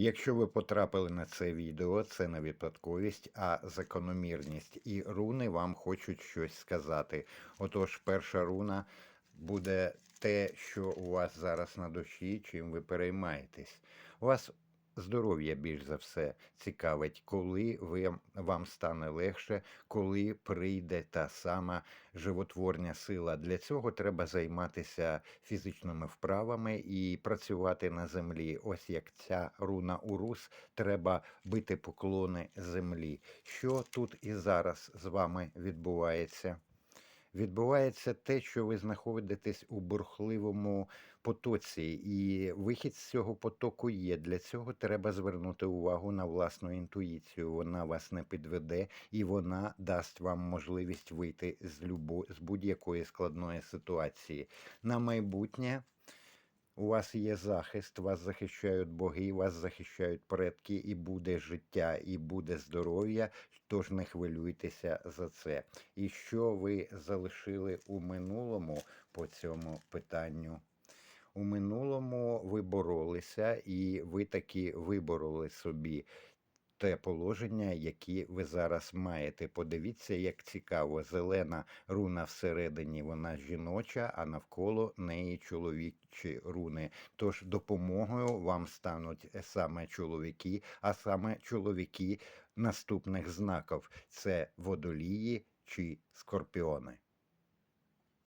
Якщо ви потрапили на це відео, це не випадковість, а закономірність. І руни вам хочуть щось сказати. Отож, перша руна буде те, що у вас зараз на душі, чим ви переймаєтесь. У вас здоров'я більш за все цікавить, коли ви, вам стане легше, коли прийде та сама животворня сила. Для цього треба займатися фізичними вправами і працювати на землі. Ось як ця руна Урус, треба бити поклони землі. Що тут і зараз з вами відбувається? Відбувається те, що ви знаходитесь у бурхливому потоці, і вихід з цього потоку є. Для цього треба звернути увагу на власну інтуїцію. Вона вас не підведе і вона дасть вам можливість вийти з з будь-якої складної ситуації. На майбутнє у вас є захист, вас захищають боги, вас захищають предки, і буде життя, і буде здоров'я. Тож не хвилюйтеся за це. І що ви залишили у минулому по цьому питанню? У минулому ви боролися, і ви таки вибороли собі те положення, яке ви зараз маєте. Подивіться, як цікаво. Зелена руна всередині, вона жіноча, а навколо неї чоловічі руни. Тож допомогою вам стануть саме чоловіки, а саме чоловіки наступних знаків це водолії чи скорпіони.